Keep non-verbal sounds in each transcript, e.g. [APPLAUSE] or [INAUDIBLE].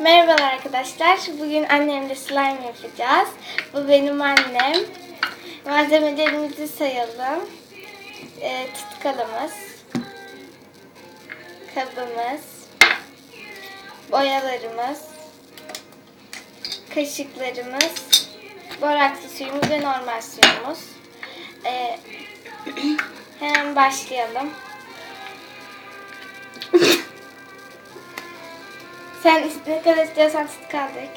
Merhabalar arkadaşlar. Bugün annemle slime yapacağız. Bu benim annem. Malzemelerimizi sayalım. Ee, tutkalımız, kabımız, boyalarımız, kaşıklarımız, borakslı suyumuz ve normal suyumuz. Ee, [CLEARS THROAT] hemen başlayalım. [LAUGHS] Sen ne kadar istiyorsan tut kaldık.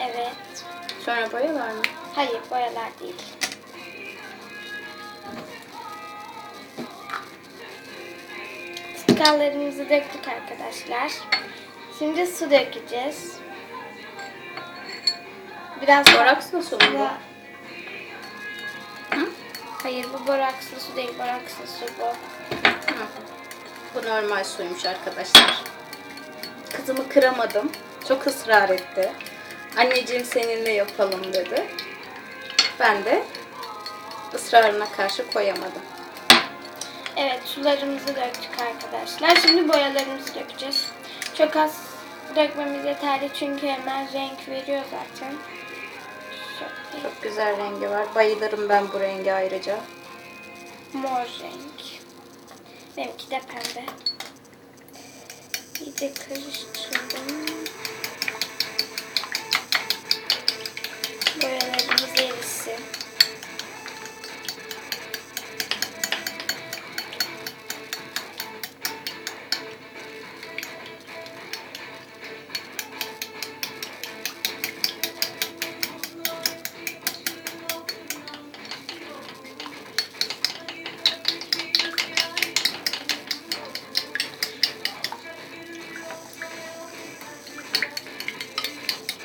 Evet. Sonra boyalar mı? Hayır boyalar değil. Tutkallarımızı döktük arkadaşlar. Şimdi su dökeceğiz. Biraz Borakslı su mu bu? Hayır bu borakslı su değil, borakslı su bu. Hı. Bu normal suymuş arkadaşlar. Kızımı kıramadım. Çok ısrar etti. Anneciğim seninle yapalım dedi. Ben de ısrarına karşı koyamadım. Evet sularımızı döktük arkadaşlar. Şimdi boyalarımızı dökeceğiz. Çok az dökmemiz yeterli çünkü hemen renk veriyor zaten. Çok güzel rengi var. Bayılırım ben bu rengi ayrıca. mor renk. Benimki de pembe. İyice karıştırdım. Boyalarımız erisin.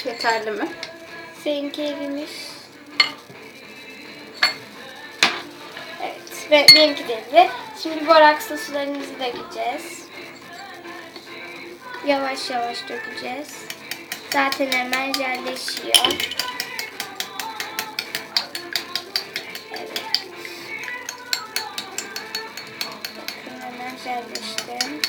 Yeterli mi? Seninki erimiş. Evet. Ve benimki de eridi. Şimdi borakslı sularımızı dökeceğiz. Yavaş yavaş dökeceğiz. Zaten hemen yerleşiyor. Evet. Bakın hemen yerleşti.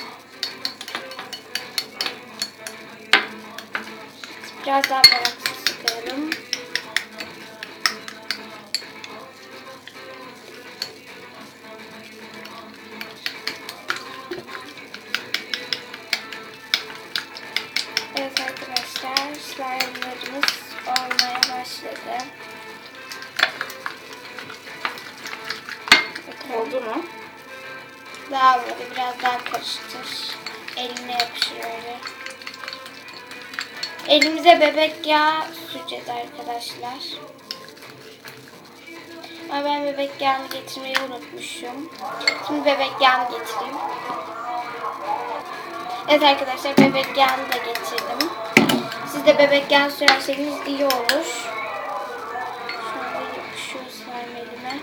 Biraz daha borakslı sıkıyorum. Evet arkadaşlar slime'larımız olmaya başladı. Oldu mu? Daha böyle biraz daha karıştır. Elimize bebek yağı süreceğiz arkadaşlar. Ama ben bebek yağını getirmeyi unutmuşum. Şimdi bebek yağını getireyim. Evet arkadaşlar bebek yağını da getirdim. Siz de bebek yağı sürerseniz iyi olur. Şöyle yapışıyor slime elime.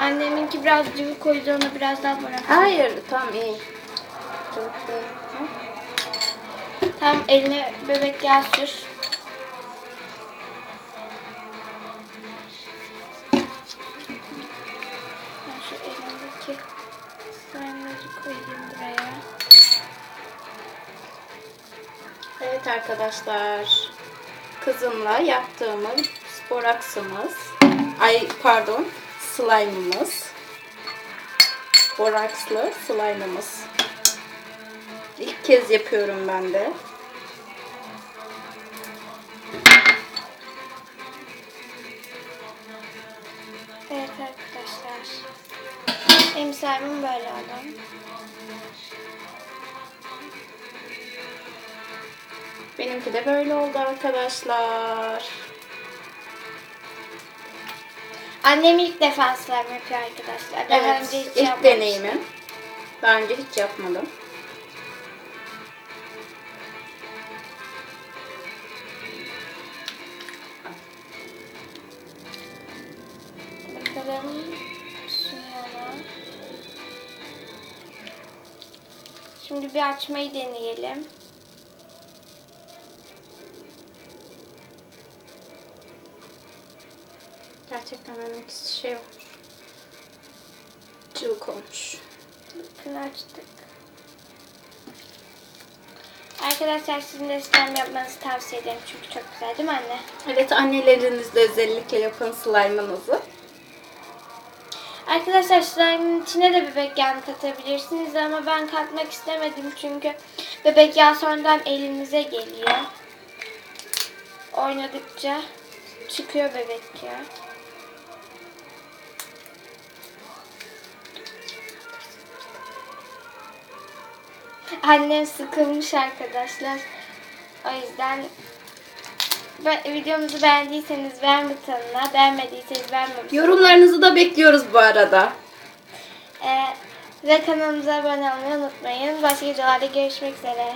Anneminki biraz cıvık koydu ona biraz daha bırak. Hayır, tam iyi. Çok değil. Hı? Tam eline bebek yağı sür. Şu elimdeki slime'ları koyayım buraya. Evet arkadaşlar. Kızımla yaptığımız boraksımız. Ay pardon. Slime'ımız. Borakslı slime'ımız. İlk kez yapıyorum ben de. Slime'ım böyle oldu. Benimki de böyle oldu arkadaşlar. Annem ilk defa slime yapıyor arkadaşlar. Daha Evet, önce hiç ilk deneyimim. Daha önce hiç yapmadım. Bakalım Şimdi bir açmayı deneyelim. Gerçekten önemlisi şey olmuş. Cıvık olmuş. Bakın açtık. Arkadaşlar sizin de slime yapmanızı tavsiye ederim çünkü çok güzel değil mi anne? Evet annelerinizle özellikle yapın slime'ınızı. Arkadaşlar slime'ın içine de bebek yağı katabilirsiniz ama ben katmak istemedim çünkü bebek yağı sonradan elinize geliyor. Oynadıkça çıkıyor bebek yağı. Annem sıkılmış arkadaşlar. O yüzden Be- videomuzu beğendiyseniz beğen butonuna, beğenmediyseniz beğenme butonuna. Yorumlarınızı da bekliyoruz bu arada. Ee, ve kanalımıza abone olmayı unutmayın. Başka videolarda görüşmek üzere.